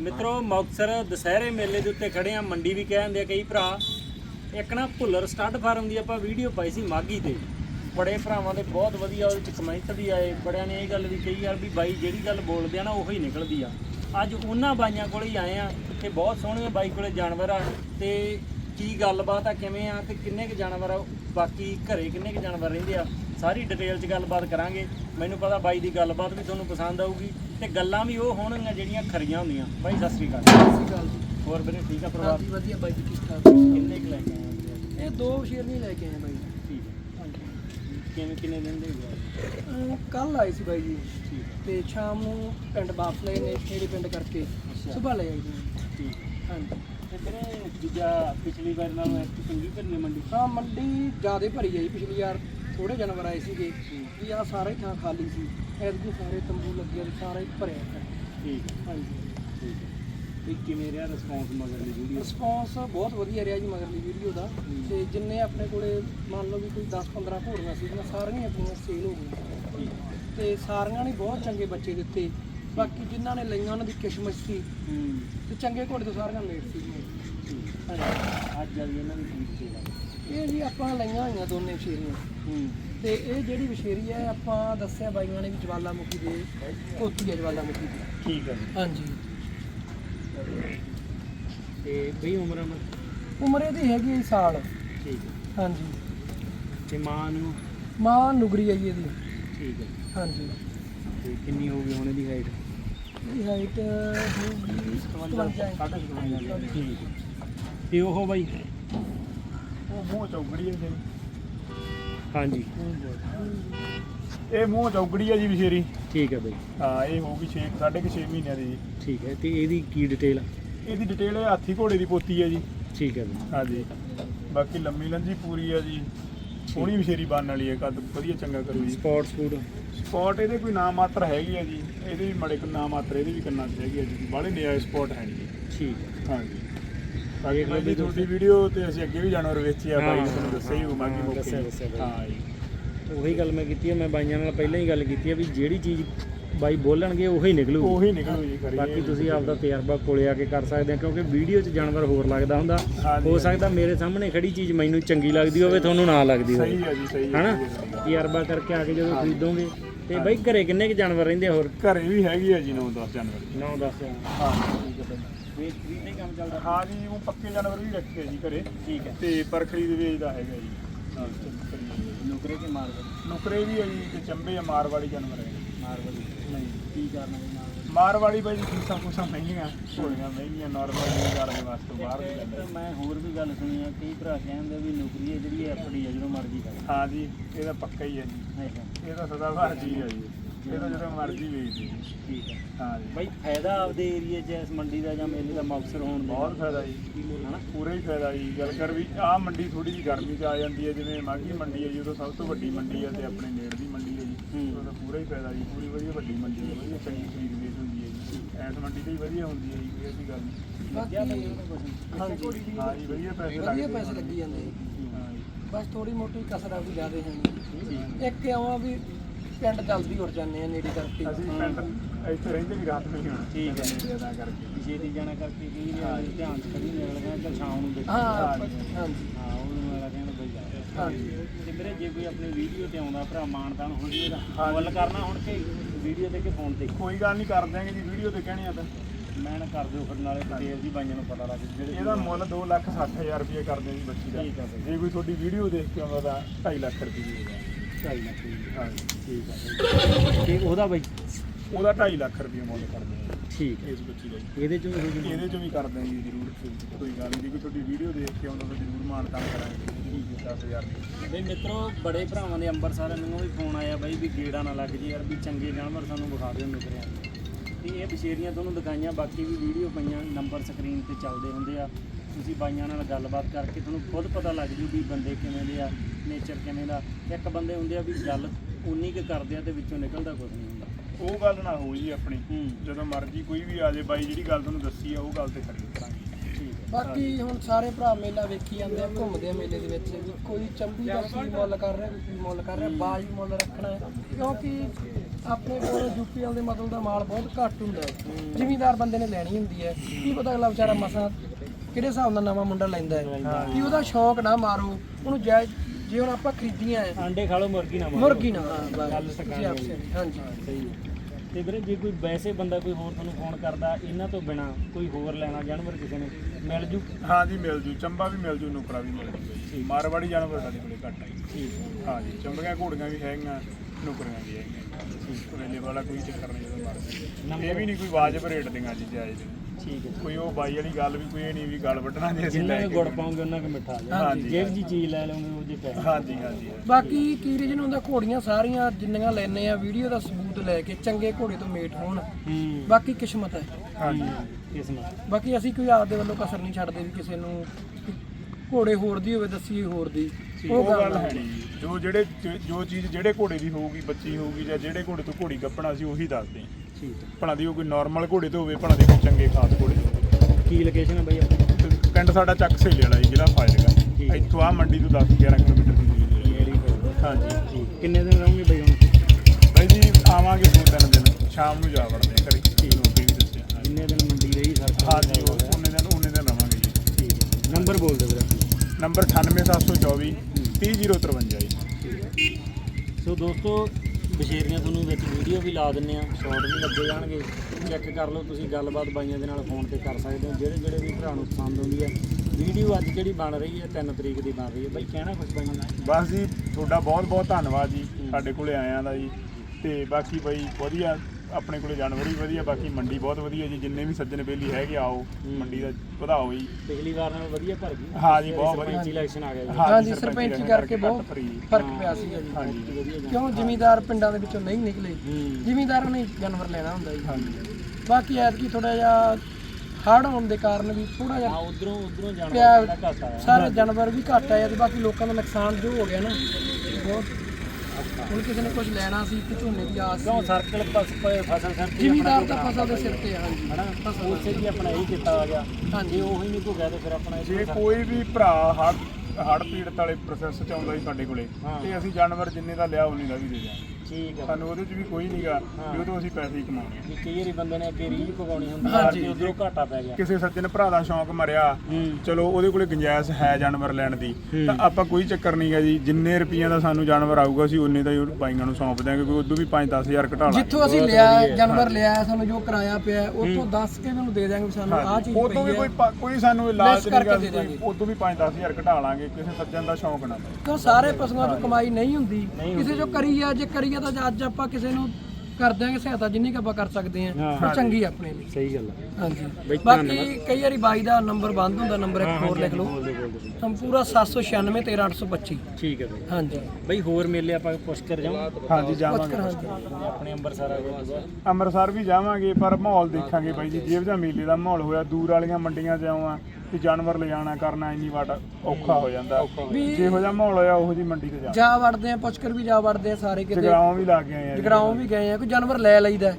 ਮਿੱਤਰੋ, ਮੁਕਤਸਰ ਦੁਸਹਿਰੇ ਮੇਲੇ ਦੇ ਉੱਤੇ ਖੜੇ ਆ, ਮੰਡੀ ਵੀ ਕਹਿੰਦੇ ਆ ਕਈ ਭਰਾ। ਇੱਕ ਨਾ ਭੁੱਲਰ ਸਟੱਡ ਫਾਰਮ ਦੀ ਆਪਾਂ ਵੀਡੀਓ ਪਾਈ ਸੀ ਮਾਗੀ ਤੇ। ਬੜੇ ਭਰਾਵਾਂ ਦੇ ਬਹੁਤ ਵਧੀਆ ਉਹਦੇ ਵਿੱਚ ਕਮੈਂਟ ਵੀ ਆਏ। ਬੜਿਆਂ ਨੇ ਇਹ ਗੱਲ ਵੀ ਕਹੀ ਯਾਰ ਵੀ ਬਾਈ ਜਿਹੜੀ ਗੱਲ ਬੋਲਦੇ ਆ ਨਾ, ਉਹੀ ਨਿਕਲਦੀ ਆ। ਅੱਜ ਉਹਨਾਂ ਬਾਈਆਂ ਕੋਲ ਹੀ ਆਏ ਆ ਤੇ ਬਹੁਤ ਸੋਹਣੇ ਬਾਈ ਕੋਲੇ ਜਾਨਵਰ ਆ ਤੇ ਕੀ ਗੱਲਬਾਤ ਆ, ਕਿਵੇਂ ਆ ਤੇ ਕਿੰਨੇ ਕੁ ਜਾਨਵਰ ਆ, ਬਾਕੀ ਘਰੇ ਕਿੰਨੇ ਕੁ ਜਾਨਵਰ ਰਹਿੰਦੇ ਆ? ਸਾਰੀ ਡਿਟੇਲ 'ਚ ਗੱਲਬਾਤ ਕਰਾਂਗੇ। ਮੈਨੂੰ ਪਤਾ ਬਾਈ ਦੀ ਗੱਲਬਾਤ ਵੀ ਤੁਹਾਨੂੰ ਪਸੰਦ ਆਊਗੀ ਤੇ ਗੱਲਾਂ ਵੀ ਉਹ ਹੋਣਗੀਆਂ ਜਿਹੜੀਆਂ ਖਰੀਆਂ ਹੁੰਦੀਆਂ। ਬਾਈ ਸਤਿ ਸ੍ਰੀ ਅਕਾਲ। ਸਤਿ ਸ਼੍ਰੀ ਅਕਾਲ ਜੀ ਹੋਰ ਵੀਰੇ ਠੀਕ ਆ ਪਰਿਵਾਰ? ਹਾਂਜੀ ਵਧੀਆ ਬਾਈ ਜੀ ਠੀਕ ਠਾਕ। ਕਿੰਨੇ ਕੁ ਲੈ ਕੇ ਆਏ ਆ? ਵੀਰੇ? ਇਹ ਦੋ ਸ਼ੇਰਨੀ ਲੈ ਕੇ ਆਏ ਬਾਈ। ਠੀਕ ਹੈ ਹਾਂਜੀ। ਕਿਵੇਂ ਕਿੰਨੇ ਦਿਨ ਦੇ ਹੋਏ? ਕੱਲ ਆਏ ਸੀ ਬਾਈ ਜੀ। ਠੀਕ ਹੈ ਤੇ ਸ਼ਾਮ ਨੂੰ ਪਿੰਡ ਵਾਪਸ ਲਏ ਨੇ ਨੇੜੇ ਪਿੰਡ ਕਰਕੇ। ਅੱਛਾ। ਸਵੇਰ ਲੈ ਆਈ ਜੀ ਠੀਕ ਹੈ ਹਾਂਜੀ। ਤੇ ਵੀਰੇ ਦੂਜਾ ਪਿਛਲੀ ਵਾਰ ਨਾਲੋਂ ਇੱਕ ਚੰਗੀ ਭਰੀ ਮੰਡੀ? ਹਾਂ ਮੰਡੀ ਜ਼ਿਆਦੇ ਭਰੀ ਹੈ ਜੀ ਪਿਛਲੀ ਵਾਰ। ਥੋੜੇ ਜਾਨਵਰ ਆਏ ਸੀਗੇ ਵੀ ਆ ਸਾਰਾ ਹੀ ਥਾਂ ਖਾਲੀ ਸੀ। ਐਤਕੀ ਸਾਰੇ ਤੰਬੂ ਲੱਗੇ ਹੋਏ ਸਾਰਾ ਹੀ ਭਰਿਆ ਹੈ ਠੀਕ ਹੈ। ਹਾਂਜੀ। ਠੀਕ ਹੈ। ਇਹ ਕਿਵੇਂ ਰਿਹਾ ਰਿਸਪੌਂਸ ਮਗਰ ਦੀ ਵੀਡੀਓ ਰਿਸਪੌਂਸ ਬਹੁਤ ਵਧੀਆ ਰਿਹਾ ਜੀ ਮਗਰਲੀ ਵੀਡੀਓ ਦਾ। ਤੇ ਜਿੰਨੇ ਆਪਣੇ ਕੋਲੇ ਮੰਨ ਲਓ ਵੀ ਕੋਈ 10-15 ਘੋੜੀਆਂ ਸੀਗੀਆਂ ਸਾਰੀਆਂ ਆਪਣੀਆਂ ਸੇਲ ਹੋ ਗਈਆਂ। ਤੇ ਸਾਰਿਆਂ ਨੇ ਬਹੁਤ ਚੰਗੇ ਬੱਚੇ ਦਿੱਤੇ। ਬਾਕੀ ਜਿਨ੍ਹਾਂ ਨੇ ਲਈਆਂ ਉਹਨਾਂ ਦੀ ਕਿਸਮਤ ਸੀ। ਤੇ ਚੰਗੇ ਘੋੜੇ ਤੋਂ ਸਾਰਿਆਂ ਲੇਟ ਸੀ। ਅੱਜ ਵਾਲੀ ਇਹਨਾਂ ਦੀ ਕੀ ਡਿਟੇਲ ਇਹ ਜੀ ਆਪਾਂ ਲਈਆਂ ਹੋਈਆਂ ਦੋਨੇ ਵਿਸ਼ੇਰੀਆਂ ਤੇ ਇਹ ਜਿਹੜੀ ਵਿਸ਼ੇਰੀ ਹੈ ਆਪਾਂ ਦੱਸਿਆ ਬਾਈਆਂ ਨੇ ਵੀ ਜਵਾਲਾਮੁਖੀ ਦੇ ਪੋਤੀ ਹੈ ਜਵਾਲਾਮੁਖੀ ਦੀ। ਠੀਕ ਹੈ ਹਾਂਜੀ। ਤੇ ਬਈ ਉਮਰ ਉਮਰ ਉਮਰ ਇਹਦੀ ਹੈਗੀ ਸਾਲ। ਠੀਕ ਹੈ। ਹਾਂਜੀ। ਤੇ ਮਾਂ ਨੂੰ? ਮਾਂ ਨੁਗਰੀ ਹੈ ਜੀ ਇਹਦੀ। ਠੀਕ ਹੈ। ਹਾਂਜੀ। ਤੇ ਕਿੰਨੀ ਹੋ ਗਈ ਹੁਣ ਇਹਦੀ ਹਾਈਟ ਇਹਦੀ ਹਾਈਟ ਹੋਊਗੀ 57 ਇੰਚ। ਠੀਕ ਹੈ। ਤੇ ਉਹ ਬਾਈ? ਉਹ ਮੂੰਹ ਚੌਗੜੀ ਹੈ ਜਿਹੜੀ ਹਾਂਜੀ। ਇਹ ਮੂੰਹ ਚੌਗੜੀ ਹੈ ਜੀ ਵਿਸ਼ੇਰੀ। ਠੀਕ ਹੈ ਬਾਈ। ਹਾਂ ਇਹ ਹੋਊਗੀ 6 ਸਾਢੇ ਕੁ 6 ਮਹੀਨਿਆਂ ਦੀ ਜੀ। ਠੀਕ ਹੈ ਤੇ ਇਹਦੀ ਕੀ ਡਿਟੇਲ ਇਹਦੀ ਡਿਟੇਲ ਹੈ ਹਾਥੀ ਘੋੜੇ ਦੀ ਪੋਤੀ ਹੈ ਜੀ। ਠੀਕ ਹੈ ਬਾਈ। ਹਾਂਜੀ। ਬਾਕੀ ਲੰਮੀ ਲੰਜੀ ਪੂਰੀ ਹੈ ਜੀ। ਸੋਹਣੀ ਵਿਸ਼ੇਰੀ ਬਣਨ ਵਾਲੀ ਹੈ ਕੱਦ ਵਧੀਆ ਚੰਗਾ ਕਰੂ ਜੀ। ਸਪੋਰਟਸ ਫੂਡ ਸਪੌਟ ਇਹਦੇ ਕੋਈ ਨਾਮ ਮਾਤਰ ਹੈਗੀ ਹੈ ਜੀ। ਇਹਦੇ ਵੀ ਮੜੇ ਕੋ ਨਾਮ ਮਾਤਰ ਇਹਦੇ ਵੀ ਕੰਨਾਂ 'ਚ ਹੈਗੀ ਹੈ ਜੀ। ਬਾਹਲੇ ਨਿਆਏ ਸਪੌਟ ਹੈ ਜੀ ਠੀਕ ਹੈ। ਹਾਂਜੀ। ਦੇਖ ਜੀ ਤੁਹਾਡੀ ਵੀਡੀਓ ਤੇ ਅਸੀਂ ਅੱਗੇ ਵੀ ਜਾਨਵਰ ਵੇਚੇ ਆ ਬਾਈ ਨੇ ਹਾਂ, ਤੁਹਾਨੂੰ ਦੱਸਿਆ ਹੀ ਹੋਊ ਬਾਕੀ ਹਾਂ, ਮੌਕੇ ਦੱਸਿਆ- ਦੱਸਿਆ ਬਾਈ। ਹਾਂ ਜੀ। ਉਹੀ ਗੱਲ ਮੈਂ ਕੀਤੀ ਹੈ ਮੈਂ ਬਾਈਆਂ ਨਾਲ ਪਹਿਲਾਂ ਹੀ ਗੱਲ ਕੀਤੀ ਹੈ ਵੀ ਜਿਹੜੀ ਚੀਜ਼ ਬਾਈ ਬੋਲਣਗੇ ਉਹੀ ਨਿਕਲੂ। ਉਹੀ ਨਿਕਲੂ ਜੀ ਕਰੀਏ। ਬਾਕੀ ਤੁਸੀਂ ਆਪਦਾ ਤਜਰਬਾ ਕੋਲੇ ਆ ਕੇ ਕਰ ਸਕਦੇ ਆ ਕਿਉਂਕਿ ਵੀਡੀਓ 'ਚ ਜਾਨਵਰ ਹੋਰ ਲੱਗਦਾ ਹੁੰਦਾ। ਹਾਂਜੀ, ਹੋ। ਸਕਦਾ ਮੇਰੇ ਸਾਹਮਣੇ ਖੜੀ ਚੀਜ਼ ਮੈਨੂੰ ਚੰਗੀ ਲੱਗਦੀ ਹੋਵੇ ਤੁਹਾਨੂੰ ਨਾ ਲੱਗਦੀ ਹੋਵੇ। ਸਹੀ ਹੈ ਜੀ ਸਹੀ ਹੈ ਹਨਾ। ਤਜਰਬਾ ਕਰਕੇ ਆ ਕੇ ਜਦੋਂ ਖਰੀਦੋਗੇ ਤੇ ਬਾਈ ਘਰੇ ਕਿੰਨੇ ਕੁ ਜਾਨਵਰ ਰਹਿੰਦੇ ਆ ਹੋਰ? ਘਰੇ ਵੀ ਹੈਗੀ ਹੈ ਜੀ 9-10 ਜਾਨਵਰ। 9 10 ਹਾਂ ਹੈ ਵੇਚ ਖਰੀਦ ਨਹੀਂ ਕੰਮ ਚੱਲਦਾ ਹਾਂ ਜੀ ਉਹ ਪੱਕੇ ਜਾਨਵਰ ਵੀ ਰੱਖੇ ਜੀ ਘਰੇ। ਠੀਕ ਹੈ। ਤੇ ਪਰ ਖਰੀਦ ਵੇਚਦਾ ਹੈਗਾ ਜੀ। ਹਾਂ, ਕਰੀਏ। ਨੁਕਰੇ ਕੇ ਮਾਰ ਨੁਕਰੇ ਵੀ ਹੈ ਜੀ ਤੇ ਚੰਬੇ ਆ ਮਾਰਵਾੜੀ ਜਾਨਵਰ ਹੈ। ਮਾਰਵਾੜੀ ਨਹੀਂ। ਕੀ ਕਰਨਾ ਬਈ ਮਾਰਵਾੜੀ ਮਾਰਵਾੜੀ ਬਾਈ ਜੀ ਫੀਸਾਂ ਫੂਸਾਂ ਮਹਿੰਗੀਆਂ ਘੋੜੀਆਂ ਮਹਿੰਗੀਆਂ ਨਾਰਮਲ ਜੀ ਕਰਨ ਵਾਸਤੇ ਬਾਹਰ ਦੀ ਗੱਲ ਹੈ। ਮੈਂ ਹੋਰ ਵੀ ਗੱਲ ਸੁਣੀ ਆ ਕਈ ਭਰਾ ਕਹਿੰਦੇ ਵੀ ਨੌਕਰੀ ਹੈ ਜਿਹੜੀ ਐਫਡੀ ਆ ਜਦੋਂ ਮਰਜ਼ੀ ਕਰ। ਹਾਂ ਜੀ ਇਹਦਾ ਪੱਕਾ ਹੀ ਹੈ ਜੀ। ਇਹ ਤਾਂ ਸਦਾ ਬਾਹਰ ਜੀ ਹੈ ਜੀ। ਇਹ ਤਾਂ ਜਦੋਂ ਮਰਜ਼ੀ ਵੇਚਦੇ ਜੀ ਠੀਕ ਹੈ। ਹਾਂ ਜੀ। ਬਾਈ ਫਾਇਦਾ ਆਪਦੇ ਏਰੀਆ 'ਚ ਇਸ ਮੰਡੀ ਦਾ ਜਾਂ ਮੇਲੇ ਦਾ ਮੌਕਸਰ ਹੋਣ ਦਾ ਬਹੁਤ ਫਾਇਦਾ ਜੀ। ਹਨਾ? ਪੂਰਾ ਹੀ ਫਾਇਦਾ ਜੀ। ਗੱਲ ਕਰ ਵੀ ਆਹ ਮੰਡੀ ਥੋੜੀ ਜਿਹੀ ਗਰਮੀ 'ਚ ਆ ਜਾਂਦੀ ਹੈ ਜਿਵੇਂ ਮਾਘੀ ਮੰਡੀ ਹੈ ਜੀ ਉਦੋਂ ਸਭ ਤੋਂ ਵੱਡੀ ਮੰਡੀ ਹੈ ਤੇ ਆਪਣੇ ਨੇੜ ਦੀ ਮੰਡੀ ਹੈ ਜੀ। ਹੂੰ। ਉਦੋਂ ਪੂਰਾ ਹੀ ਫਾਇਦਾ ਜੀ। ਪੂਰੀ ਵਧੀਆ ਵੱਡੀ ਮੰਡੀ ਹੈ ਵਧੀਆ ਚੰਗੀ ਖਰੀਦ ਵੇਚ ਹੁੰਦੀ ਹੈ ਜੀ। ਐਸ ਮੰਡੀ ਤੇ ਹੀ ਵਧੀਆ ਹੁੰਦੀ ਹੈ ਜੀ ਕੋਈ ਐਸੀ ਗੱਲ ਨਹੀਂ। ਲੱਗਿਆ ਬਾਈ ਉਹਨੂੰ ਕੁਛ ਹਾਂਜੀ ਹਾਂ ਜੀ ਵਧੀਆ ਪੈਸੇ ਵਧੀਆ ਲੱਗਦੇ ਪੈਸੇ ਲੱਗੀ ਜਾਂਦੇ ਜੀ। ਹਾਂ ਜੀ। ਬਸ ਥੋੜੀ ਮੋਟੀ ਕਸਰ ਆ ਵੀ ਜ਼ਿਆਦੇ ਹੈ। ਇੱਕ ਆਵਾਂ ਵੀ ਪਿੰਡ ਜਲਦੀ ਉੱਠ ਜਾਂਦੇ ਆ ਨੇੜੇ ਕਰਕੇ। ਅਸੀਂ ਪਿੰਡ ਇੱਥੇ ਰਹਿੰਦੇ ਵੀ ਰਾਤ ਨੂੰ ਹੀ ਹੋਣਾ ਠੀਕ ਹੈ। ਨੇੜੇ ਦਾ ਕਰਕੇ। ਛੇਤੀ ਜਾਣਾ ਕਰਕੇ ਕੀ ਨੇ ਧਿਆਨ ਚ ਕਰੀ ਨਿਕਲ ਗਿਆ ਚੱਲ ਸ਼ਾਮ ਨੂੰ ਦੇਖੋ। ਹਾਂ ਹਾਂਜੀ। ਹਾਂ ਉਹਨੂੰ ਵਾਲਾ ਕਹਿੰਦਾ ਬਈ ਜਾ ਹਾਂਜੀ। ਤੇ ਮੇਰੇ ਜੇ ਕੋਈ ਆਪਣੀ ਵੀਡੀਓ ਤੇ ਆਉਂਦਾ ਭਰਾ ਮਾਨਤਾਨ ਹੁਣ ਜੀ ਇਹਦਾ। ਮੁੱਲ ਕਰਨਾ ਹੁਣ ਕਿ ਵੀਡੀਓ ਤੇ ਕਿ ਫੋਨ ਤੇ? ਕੋਈ ਗੱਲ ਨਹੀਂ ਕਰ ਦਿਆਂਗੇ ਜੀ ਵੀਡੀਓ ਤੇ ਕਹਿਣੀ ਆ ਤਾਂ। ਮੈਂ ਨਾ ਕਰ ਦਿਓ ਫਿਰ ਨਾਲੇ ਡਿਟੇਲ ਦੀ ਬਾਈਆਂ ਨੂੰ ਪਤਾ ਲੱਗ ਜੇ ਜਿਹੜੇ ਇਹਦਾ ਮੁੱਲ 2 ਲੱਖ 60 ਹਜ਼ਾਰ ਰੁਪਏ ਕਰਦੇ ਜੀ ਬੱਚੀ ਦਾ। ਆ। ਜੇ ਕੋਈ ਤੁਹਾਡੀ ਵੀਡੀਓ ਦੇਖ ਕੇ ਆਉਂਦਾ ਤਾਂ 2.5 ਲੱਖ ਰੁਪਏ ਦੀ ਹੋਊਗਾ ਢਾਈ ਲੱਖ ਦੀ। ਹਾਂ ਜੀ ਠੀਕ ਆ। ਤੇ ਉਹਦਾ ਬਾਈ? ਉਹਦਾ 2.5 ਲੱਖ ਰੁਪਏ ਮੁੱਲ ਕਰਦੇ ਆ। ਠੀਕ ਹੈ ਇਸ ਬੱਚੀ ਦਾ ਜੀ। ਇਹਦੇ ਚੋਂ ਇਹੋ ਜਿਹੀ ਇਹਦੇ ਚੋਂ ਵੀ ਕਰਦੇ ਹਾਂ ਜੀ ਜ਼ਰੂਰ। ਕੋਈ ਗੱਲ ਨਹੀਂ ਜੇ ਕੋਈ ਤੁਹਾਡੀ ਵੀਡੀਓ ਦੇਖ ਕੇ ਜ਼ਰੂਰ ਕਰਾਂਗੇ। 10000 ਦੀ। ਬਈ ਮਿੱਤਰੋ ਬੜੇ ਭਰਾਵਾਂ ਦੇ ਅੰਮ੍ਰਿਤਸਰ ਮੈਨੂੰ ਵੀ ਫੋਨ ਆਇਆ ਬਾਈ ਵੀ ਗੇੜਾ ਨਾ ਲੱਗ ਜੇ ਯਾਰ ਵੀ ਚੰਗੇ ਜਾਨਵਰ ਸਾਨੂੰ ਵਿਖਾ ਦਿਓ ਮਿੱਤਰਿਆਂ ਤੇ ਇਹ ਬਸ਼ੇਰੀਆਂ ਤੁਹਾਨੂੰ ਦਿਖਾਈਆਂ ਬਾਕੀ ਵੀ ਵੀਡੀਓ ਪਈਆਂ ਨੰਬਰ ਸਕਰੀਨ ਤੇ ਚੱਲਦੇ ਹੁੰਦੇ ਆ। ਤੁਸੀਂ ਬਾਈਆਂ ਨਾਲ ਗੱਲਬਾਤ ਕਰਕੇ ਤੁਹਾਨੂੰ ਖੁਦ ਪਤਾ ਲੱਗ ਜੂ ਵੀ ਬੰਦੇ ਕਿਵੇਂ ਦੇ ਆ ਨੇਚਰ ਕਿਵੇਂ ਦਾ। ਇੱਕ ਬੰਦੇ ਹੁੰਦੇ ਆ ਵੀ ਗੱਲ ਉਨੀ ਕੁ ਕਰਦੇ ਆ ਤੇ ਵਿੱਚੋਂ ਨਿਕਲਦਾ ਕੁਝ ਨਹੀਂ ਹੁੰਦਾ। ਉਹ ਗੱਲ ਨਾ ਹੋ ਜੀ ਆਪਣੀ ਜਦੋਂ ਮਰਜ਼ੀ ਕੋਈ ਵੀ ਆ ਜਾਏ ਬਾਈ ਜਿਹੜੀ ਗੱਲ ਤੁਹਾਨੂੰ ਦੱਸੀ ਆ ਉਹ ਗੱਲ ਤੇ ਖਰੀ ਕਰਾਂਗੇ। ਠੀਕ ਹੈ ਬਾਕੀ ਹੁਣ ਸਾਰੇ ਭਰਾ ਮੇਲਾ ਵੇਖੀ ਜਾਂਦੇ ਆ ਘੁੰਮਦੇ ਆ ਮੇਲੇ ਦੇ ਵਿੱਚ। ਵੀ ਕੋਈ ਚੰਬੀ ਦਾ ਕੀ ਮੁੱਲ ਕਰ ਰਿਹਾ ਕੋਈ ਕੀ ਮੁੱਲ ਕਰ ਰਿਹਾ ਬਾਜ ਮੁੱਲ ਰੱਖਣਾ ਹੈ। ਕਿਉਂਕਿ ਆਪਣੇ ਕੋਲ ਯੂਪੀਐਲ ਦੇ ਮਤਲਬ ਦਾ ਮਾਲ ਬਹੁਤ ਘੱਟ ਹੁੰਦਾ ਹੈ। ਜ਼ਿਮੀਂਦਾਰ ਬੰਦੇ ਨੇ ਲੈਣੀ ਹੁੰਦੀ ਹੈ। ਕੀ ਪਤਾ ਅਗਲਾ ਵਿਚਾਰਾ ਮਸਾਂ ਕਿਹੜੇ ਹਿਸਾਬ ਨਾਲ ਨਵਾਂ ਮੁੰਡਾ ਲੈਂਦਾ ਹੈ? ਕਿ ਉਹਦਾ ਸ਼ੌਂਕ ਨਾ ਮਾਰੋ ਉਹਨੂੰ ਜਾਇਜ਼ ਜੇ ਹੁਣ ਆਪਾਂ ਖਰੀਦੀਆਂ ਹੈ ਆਂਡੇ ਖਾ ਲਓ ਮੁਰਗੀ ਨਾ ਮਾਰੋ। ਮੁਰਗੀ ਨਾ ਹਾਂ। ਗੱਲ ਸਿਆਣੇ, ਹਾਂਜੀ। ਸਹੀ ਹੈ। ਤੇ ਵੀਰੇ ਜੇ ਕੋਈ ਵੈਸੇ ਬੰਦਾ ਕੋਈ ਹੋਰ ਤੁਹਾਨੂੰ ਫੋਨ ਕਰਦਾ ਇਹਨਾਂ ਤੋਂ ਬਿਨਾ ਕੋਈ ਹੋਰ ਲੈਣਾ ਜਾਨਵਰ ਕਿਸੇ ਨੇ ਮਿਲ ਜੂ? ਹਾਂ ਜੀ ਮਿਲ ਜੂ। ਚੰਬਾ ਵੀ ਮਿਲ ਜੂ ਨੁਕਰਾ ਵੀ ਮਿਲ ਜੂ। ਮਾਰਵਾੜੀ ਜਾਨਵਰ ਸਾਡੇ ਕੋਲੇ ਘੱਟ ਆਈ ਠੀਕ। ਹੈ ਹਾਂ ਜੀ ਚੰਬੀਆਂ ਘੋੜੀਆਂ ਵੀ ਹੈਗੀਆਂ ਨੁਕਰੀਆਂ ਵੀ ਹੈਗੀਆਂ। ਵੇਲੇ ਵਾਲਾ ਕੋਈ ਚੱਕਰ ਨਹੀਂ ਜਦੋਂ ਮਰਜ਼ੀ। ਇਹ ਵੀ ਨਹੀਂ ਕੋਈ ਵਾਜਬ ਰੇਟ ਦੀਆਂ ਜੀ ਜਾਇਜ਼ ਠੀਕ ਹੈ ਕੋਈ ਉਹ ਬਾਈ ਵਾਲੀ ਗੱਲ ਵੀ ਕੋਈ ਇਹ ਨਹੀਂ ਵੀ ਗੱਲ ਵੱਢਣਾ ਨਹੀਂ ਅਸੀਂ ਜਿੰਨਾ ਲੈ ਕੁ ਗੁੜ ਪਾਉਂਗੇ ਉਹਨਾਂ ਕੁ ਮਿੱਠਾ ਆ ਹਾਂਜੀ। ਜੇ ਜੀ ਚੀਜ਼ ਲੈ ਲਓਗੇ ਉਹ ਜੇ ਪੈਸੇ। ਹਾਂ ਜੀ ਹਾਂ ਜੀ ਬਾਕੀ ਕੀ ਰੀਜਨ ਹੁੰਦਾ ਘੋੜੀਆਂ ਸਾਰੀਆਂ ਜਿੰਨੀਆਂ ਲੈਣੇ ਆ ਵੀਡੀਓ ਦਾ ਸਬੂਤ ਲੈ ਕੇ ਚੰਗੇ ਘੋੜੇ ਤੋਂ ਮੇਟ ਹੋਣ। ਹੂੰ। ਬਾਕੀ ਕਿਸਮਤ ਹੈ। ਹਾਂ ਜੀ ਕਿਸਮਤ। ਬਾਕੀ ਅਸੀਂ ਕੋਈ ਆਪਦੇ ਵੱਲੋਂ ਕਸਰ ਨਹੀਂ ਛੱਡਦੇ ਵੀ ਕਿਸੇ ਨੂੰ ਘੋੜੇ ਹੋਰ ਦੀ ਹੋਵੇ ਦੱਸੀਏ ਹੋਰ ਦੀ। ਉਹ ਗੱਲ ਹੈ ਨਹੀਂ। ਜੀ। ਜਿਹੜੇ ਜੋ ਚੀਜ਼ ਜਿਹੜੇ ਘੋੜੇ ਦੀ ਹੋਊਗੀ ਬੱਚੀ ਹੋਊਗੀ ਜਾਂ ਜਿਹੜੇ ਘੋੜੇ ਤੋਂ ਘੋੜੀ ਕੱਪਣਾ ਸੀ ਉਹੀ ਦੱਸਦੇ ਠੀਕ ਹੈ। ਭਣਾ ਦੀ ਉਹ ਕੋਈ ਨਾਰਮਲ ਘੋੜੇ ਤੋਂ ਹੋਵੇ ਭਣਾ ਦੀ ਕੋਈ ਚੰਗੇ ਖਾਸ ਘੋੜੇ ਤੋਂ ਕੀ ਲੋਕੇਸ਼ਨ ਹੈ ਬਈ ਆਪਣੀ? ਪਿੰਡ ਸਾਡਾ ਚੱਕ ਸੇਲੇ ਵਾਲਾ ਜੀ ਜ਼ਿਲ੍ਹਾ ਫਾਜ਼ਿਲਕਾ। ਠੀਕ। ਇੱਥੋਂ ਆ ਮੰਡੀ ਤੋਂ 10 11 ਕਿਲੋਮੀਟਰ ਦੀ ਦੂਰੀ ਤੇ। ਹਾਂਜੀ। ਠੀਕ। ਕਿੰਨੇ ਦਿਨ ਰਹੋਗੇ ਬਈ ਹੁਣ? ਬਾਈ ਜੀ ਆਵਾਂਗੇ ਦੋ ਤਿੰਨ ਦਿਨ। ਸ਼ਾਮ ਨੂੰ ਜਾ ਵੜਦੇ ਹਾਂ ਘਰੇ। ਲੋਕੀ ਵੀ ਦੱਸਿਆ। ਜਿੰਨੇ ਦਿਨ ਮੰਡੀ ਰਹੀ ਸਰਕਾਰ ਹਾਂਜੀ ਉਹ ਉਹਨੇ ਦਿਨ ਉਹਨੇ ਦਿਨ ਰਵਾਂਗੇ ਜੀ। ਠੀਕ। ਹੈ ਨੰਬਰ ਬੋਲ ਦਿਓ ਵੀਰੇ। ਨੰਬਰ 98724 30053 ਜੀ। ਸੋ ਦੋਸਤੋ ਬਸ਼ੇਰੀਆਂ ਤੁਹਾਨੂੰ ਵਿੱਚ ਵੀਡੀਓ ਵੀ ਲਾ ਦਿੰਨੇ ਆ ਸ਼ਾਰਟ ਵੀ ਲੱਗੇ ਜਾਣਗੇ। ਚੈੱਕ ਕਰ ਲਓ ਤੁਸੀਂ ਗੱਲਬਾਤ ਬਾਈਆਂ ਦੇ ਨਾਲ ਫੋਨ ਤੇ ਕਰ ਸਕਦੇ ਹੋ। ਜਿਹੜੇ ਜਿਹੜੇ ਵੀ ਭਰਾ ਨੂੰ ਪਸੰਦ ਆਉਂਦੀ ਹੈ ਵੀਡੀਓ ਅੱਜ ਜਿਹੜੀ ਬਣ ਰਹੀ ਹੈ 3 ਤਰੀਕ ਦੀ ਬਣ ਰਹੀ ਹੈ ਬਾਈ ਕਹਿਣਾ ਕੁਝ ਬਾਈਆਂ ਬਸ ਜੀ ਤੁਹਾਡਾ ਬਹੁਤ ਬਹੁਤ ਧੰਨਵਾਦ ਜੀ ਸਾਡੇ ਕੋਲੇ ਆਇਆਂ ਦਾ ਜੀ। ਤੇ ਬਾਕੀ ਬਈ ਵਧੀਆ ਆਪਣੇ ਕੋਲੇ ਜਾਨਵਰ ਵੀ ਵਧੀਆ ਬਾਕੀ ਮੰਡੀ ਬਹੁਤ ਵਧੀਆ ਜੀ। ਜਿੰਨੇ ਵੀ ਸੱਜਣ ਬੇਲੀ ਹੈਗੇ ਆਓ ਮੰਡੀ ਦਾ ਵਧਾਓ ਜੀ। ਪਿਛਲੀ ਵਾਰ ਨਾਲੋਂ ਵਧੀਆ ਭਰ ਗਈ ਹਾਂ ਜੀ, ਬਹੁਤ ਵਧੀਆ। ਇਲੈਕਸ਼ਨ ਆ ਗਿਆ ਜੀ। ਹਾਂਜੀ ਸਰਪੰਚੀ ਕਰਕੇ ਬਹੁਤ ਜੀ। ਫ਼ਰਕ ਪਿਆ ਸੀਗਾ ਜੀ। ਕਿਉਂ? ਜ਼ਿਮੀਂਦਾਰ ਪਿੰਡਾਂ ਦੇ ਵਿੱਚੋਂ ਨਹੀਂ ਨਿਕਲੇ। ਹੂੰ। ਜ਼ਿਮੀਂਦਾਰਾਂ ਨੇ ਜਾਨਵਰ ਲੈਣਾ ਹੁੰਦਾ ਜੀ। ਹਾਂਜੀ ਬਾਕੀ ਐਤਕੀ ਥੋੜਾ ਜਿਹਾ ਹੜ੍ਹ ਹੋਣ ਦੇ ਕਾਰਨ ਵੀ ਥੋੜਾ ਹਾਂ ਜਿਹਾ ਉਧਰੋਂ ਉਧਰੋਂ ਥੋੜ੍ਹਾ ਘੱਟ ਆਇਆ। ਸਾਰੇ ਜਾਨਵਰ ਵੀ ਘੱਟ ਆਏ ਆ ਤੇ ਬਾਕੀ ਲੋਕਾਂ ਦਾ ਨੁਕਸਾਨ ਜੋ ਹੋ ਗਿਆ ਨਾ ਬਹੁਤ ਹੁਣ ਕਿਸੇ ਨੇ ਕੁਝ ਲੈਣਾ ਸੀ ਤੇ ਝੋਨੇ ਦੀ ਆਸ ਕਿਉਂ ਸੀ। ਸਰਕਲ ਪਸ ਪ- ਫਸਲ ਸਰ ਜ਼ਿਮੀਂਦਾਰ ਦਾ ਫਸਲ ਦੇ ਸਿਰ ਤੇ ਆ, ਹਾਂਜੀ। ਹਨਾ? ਉਸੇ ਵੀ ਆਪਣਾ ਇਹ ਕੀਤਾ ਆ ਗਿਆ। ਹਾਂਜੀ। ਜੇ ਉਹੀ ਨਹੀਂ ਕੋਈ ਤੇ ਫਿਰ ਆਪਣਾ ਇਹ ਜੇ ਕੋਈ ਵੀ ਭਰਾ ਹੜ ਹੜ ਪੀੜਤ ਵਾਲੇ ਪ੍ਰੋਸੈਸ ਚ ਆਉਂਦਾ ਜੀ ਸਾਡੇ ਕੋਲੇ ਹਾਂ। ਤੇ ਅਸੀਂ ਜਾਨਵਰ ਜਿੰਨੇ ਦਾ ਲਿਆ ਉਨੇ ਦਾ ਵੀ ਦੇ ਦਿਆਂਗੇ। ਠੀਕ ਆ। ਸਾਨੂੰ ਉਹਦੇ ਚ ਵੀ ਕੋਈ ਨਹੀਂਗਾ ਵੀ ਉਹ ਤੋਂ ਅਸੀਂ ਪੈਸੇ ਹੀ ਕਮਾਉਣੇ ਆ। ਵੀ ਕਈ ਵਾਰੀ ਬੰਦੇ ਨੇ ਅੱਗੇ ਰੀਝ ਪਕਾਉਣੀ ਹੁੰਦੀ ਹਾਂਜੀ। ਤੇ ਉਧਰੋਂ ਘਾਟਾ ਪੈ ਗਿਆ। ਕਿਸੇ ਸੱਜਣ ਭਰਾ ਦਾ ਸ਼ੌਂਕ ਮਰਿਆ ਹੂੰ। ਚਲੋ ਉਹਦੇ ਕੋਲੇ ਗੁੰਜਾਇਸ਼ ਹੈ ਜਾਨਵਰ ਲੈਣ ਦੀ। ਹੂੰ। ਤਾਂ ਆਪਾਂ ਕੋਈ ਚੱਕਰ ਨਹੀਂਗਾ ਜੀ ਜਿੰਨੇ ਰੁਪਈਆਂ ਦਾ ਸਾਨੂੰ ਜਾਨਵਰ ਆਊਗਾ ਅਸੀਂ ਉਨੇ ਦਾ ਹੀ ਉਹ ਬਾਈਆਂ ਨੂੰ ਸੌਂਪ ਦਿਆਂਗੇ ਕੋਈ ਉਦੋਂ ਵੀ 5-10000 ਘਟਾ ਲਾਂਗੇ। ਜਿੱਥੋਂ ਅਸੀਂ ਲਿਆ ਜਾਨਵਰ ਲਿਆ ਸਾਨੂੰ ਜੋ ਕਿਰਾਇਆ ਪਿਆ ਉੱਥੋਂ ਦੱਸ ਕੇ ਮੈਨੂੰ ਦੇ ਦਿਆਂਗੇ ਵੀ ਸਾਨੂੰ ਆਹ ਚੀਜ਼ ਉਦੋਂ ਵੀ ਪਈ ਕੋਈ ਹੈ। ਪਾ- ਕੋਈ ਸਾਨੂੰ ਇਲਾਜ ਕਰਕੇ ਨਹੀਂਗਾ ਦੇ ਦਿਆਂਗੇ। ਉਦੋਂ ਵੀ 5-10000 ਘਟਾ ਲਾਂਗੇ ਕਿਸੇ ਸੱਜਣ ਦਾ ਸ਼ੌਂਕ ਨਾ ਪਏ। ਕਿਉਂ ਸਾਰੇ ਪਸ਼ੂਆਂ ਤੋਂ ਕਮਾਈ ਨਹੀਂ ਹੁੰਦੀ। ਕਿਸੇ ਜੋ ਕਰੀ ਆ ਜੇ ਕਰੀਏ ਤਾਂ ਅੱਜ ਆਪਾਂ ਕਿਸੇ ਨੂੰ ਕਰ ਦਿਆਂਗੇ ਸਹਾਇਤਾ ਜਿੰਨੀ ਕੁ ਆਪਾਂ ਕਰ ਸਕਦੇ ਹਾਂ। ਹਾਂ ਉਹ ਚੰਗੀ ਆ ਆਪਣੇ ਲਈ। ਸਹੀ ਗੱਲ ਆ। ਹਾਂਜੀ। ਬਈ ਬਾਕੀ ਕਈ ਵਾਰੀ ਬਾਈ ਦਾ ਨੰਬਰ ਬੰਦ ਹੁੰਦਾ ਨੰਬਰ ਇੱਕ ਹੋਰ ਲਿਖ ਲਓ। ਸੰਪੂਰਾ 796 13825 ਠੀਕ ਹੈ ਬਈ। ਹਾਂਜੀ। ਬਈ ਹੋਰ ਮੇਲੇ ਆਪਾਂ ਪੁੱਛ ਕਰ ਜਾਵਾਂ ਹਾਂਜੀ ਜਾਵਾਂਗੇ। ਆਪਣੇ ਅੰਮ੍ਰਿਤਸਰ ਆ ਗਿਆ ਅੰਮ੍ਰਿਤਸਰ ਵੀ ਜਾਵਾਂਗੇ ਪਰ ਮਾਹੌਲ ਦੇਖਾਂਗੇ ਬਾਈ ਜੀ। ਜਿਹੋ ਜਿਹਾ ਮੇਲੇ ਦਾ ਮਾਹੌਲ ਹੋਇਆ ਦੂਰ ਵਾਲੀਆਂ ਮੰਡੀਆਂ 'ਚ ਆਵਾਂ ਤੇ ਜਾਨਵਰ ਲਿਜਾਣਾ ਕਰਨਾ ਇੰਨੀ ਵਾਟ ਔਖਾ ਹੋ ਜਾਂਦਾ। ਜਿਹੋ ਜਿਹਾ ਮਾਹੌਲ ਹੋਇਆ ਉਹੋ ਜੀ ਮੰਡੀ ਤੇ ਜਾ ਜਾ ਵੜਦੇ ਆ ਪੁੱਛਕਰ ਵੀ ਜਾ ਵੜਦੇ ਆ ਸਾਰੇ ਕਿਤੇ। ਜਗਰਾਵਾਂ ਵੀ ਲਾ ਕੇ ਆਏ ਆ। ਜਗਰਾਉਂ ਵੀ ਗਏ ਆ ਕੋਈ ਜਾਨਵਰ ਲੈ ਲਈਦਾ। ਹੈ।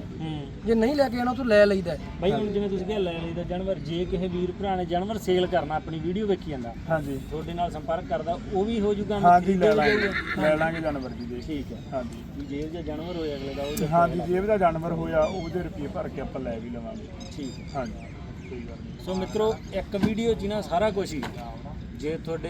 ਜੇ ਨਹੀਂ ਲੈ ਕੇ ਆਣਾ ਤਾਂ ਲੈ ਲਈਦਾ। ਹੈ। ਬਈ ਹੁਣ ਜਿਵੇਂ ਤੁਸੀਂ ਕਿਹਾ ਲੈ ਲਈਦਾ ਜਾਨਵਰ। ਜੇ ਕਿਸੇ ਵੀਰ ਭਰਾ ਨੇ ਜਾਨਵਰ ਸੇਲ ਕਰਨਾ ਆਪਣੀ ਵੀਡੀਓ ਵੇਖੀ ਜਾਂਦਾ ਹਾਂਜੀ। ਤੁਹਾਡੇ ਨਾਲ ਸੰਪਰਕ ਕਰਦਾ ਉਹ ਵੀ ਹੋ ਜੂਗਾ ਹਾਂਜੀ ਲੈ ਲਾਂਗੇ। ਲੈ ਲਾਂਗੇ ਜਾਨਵਰ ਜੀ ਦੇ। ਠੀਕ ਹੈ। ਹਾਂਜੀ। ਵੀ ਜੇਬ ਜੇ ਜਾਨਵਰ ਹੋਇਆ ਅਗਲੇ ਦਾ ਉਹ ਹਾਂਜੀ ਜੇਬ ਦਾ ਜਾਨਵਰ ਹੋਇਆ ਉਹਦੇ ਰੁਪਏ ਭਰ ਕੇ ਆਪਾਂ ਲੈ ਵੀ ਲਵਾਂਗੇ। ਠੀਕ ਹੈ। ਹਾਂਜੀ। ਸੋ ਮਿੱਤਰੋ, ਇੱਕ ਵੀਡੀਓ ਜੀ ਨਾ ਸਾਰਾ ਕੁਝ ਹੀ। ਜੇ ਤੁਹਾਡੇ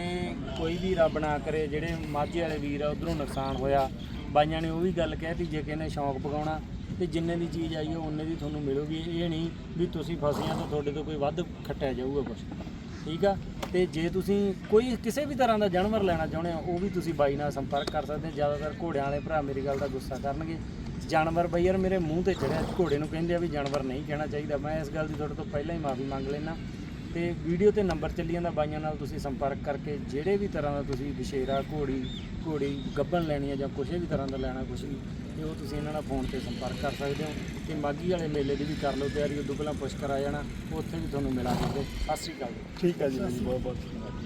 ਕੋਈ ਵੀ ਰੱਬ ਨਾ ਕਰੇ, ਜਿਹੜੇ ਮਾਝੇ ਵਾਲੇ ਵੀਰ ਆ, ਉਧਰੋਂ ਨੁਕਸਾਨ ਹੋਇਆ, ਬਾਈਆਂ ਨੇ ਉਹ ਵੀ ਗੱਲ ਕਹਿਤੀ, ਜੇ ਕਿਸੇ ਨੇ ਸ਼ੌਂਕ ਪਕਾਉਣਾ, ਤੇ ਜਿੰਨੇ ਦੀ ਚੀਜ਼ ਆਈ ਉਹ ਉਹਨੇ ਦੀ ਤੁਹਾਨੂੰ ਮਿਲੂਗੀ। ਇਹ ਨਹੀਂ ਵੀ ਤੁਸੀਂ ਫਸੀਆਂ ਤਾਂ ਤੁਹਾਡੇ ਤੋਂ ਕੋਈ ਵੱਧ ਖੱਟਿਆ ਜਾਊਗਾ ਕੁਝ ਠੀਕ ਆ? ਤੇ ਜੇ ਤੁਸੀਂ ਕੋਈ ਕਿਸੇ ਵੀ ਤਰ੍ਹਾਂ ਦਾ ਜਾਨਵਰ ਲੈਣਾ ਚਾਹੁੰਦੇ ਹੋ, ਉਹ ਵੀ ਤੁਸੀਂ ਬਾਈ ਨਾਲ ਸੰਪਰਕ ਕਰ ਸਕਦੇ ਹੋ। ਜ਼ਿਆਦਾਤਰ ਘੋੜਿਆਂ ਵਾਲੇ ਭਰਾ ਮੇਰੀ ਗੱਲ ਦਾ ਗੁੱਸਾ ਕਰਨਗੇ। ਜਾਨਵਰ ਬਈ ਯਾਰ ਮੇਰੇ ਮੂੰਹ ਤੇ ਚੜਿਆ, ਘੋੜੇ ਨੂੰ ਕਹਿੰਦੇ ਆ ਵੀ ਜਾਨਵਰ ਨਹੀਂ ਕਹਿਣਾ ਚਾਹੀਦਾ। ਮੈਂ ਇਸ ਗੱਲ ਦੀ ਤੁਹਾਡੇ ਤੋਂ ਪਹਿਲਾਂ ਹੀ ਮਾਫੀ ਮੰਗ ਲੈਣਾ ਤੇ ਵੀਡੀਓ ਤੇ ਨੰਬਰ ਚੱਲੀ ਜਾਂਦਾ ਬਾਈਆਂ ਨਾਲ ਤੁਸੀਂ ਸੰਪਰਕ ਕਰਕੇ ਜਿਹੜੇ ਵੀ ਤਰ੍ਹਾਂ ਦਾ ਤੁਸੀਂ ਵਿਸ਼ੇਰਾ ਘੋੜੀ ਘੋੜੀ ਗੱਬਣ ਲੈਣੀ ਹੈ ਜਾਂ ਕਿਸੇ ਵੀ ਤਰ੍ਹਾਂ ਦਾ ਲੈਣਾ ਕੁਛ ਵੀ, ਤੇ ਉਹ ਤੁਸੀਂ ਇਹਨਾਂ ਨਾਲ ਫੋਨ ਤੇ ਸੰਪਰਕ ਕਰ ਸਕਦੇ ਹੋ। ਤੇ ਮਾਗੀ ਵਾਲੇ ਮੇਲੇ ਦੀ ਵੀ ਕਰ ਲਓ ਤਿਆਰੀ ਉਦੋਂ ਪਹਿਲਾਂ ਪੁਸ਼ਕਰ ਆ ਜਾਣਾ, ਉੱਥੇ ਵੀ ਤੁਹਾਨੂੰ ਮਿਲਾਂਗੇ ਸਤਿ ਸ਼੍ਰੀ ਅਕਾਲ। ਠੀਕ ਹੈ ਜੀ ਬਹੁਤ ਬਹੁਤ ਧੰਨਵਾਦ।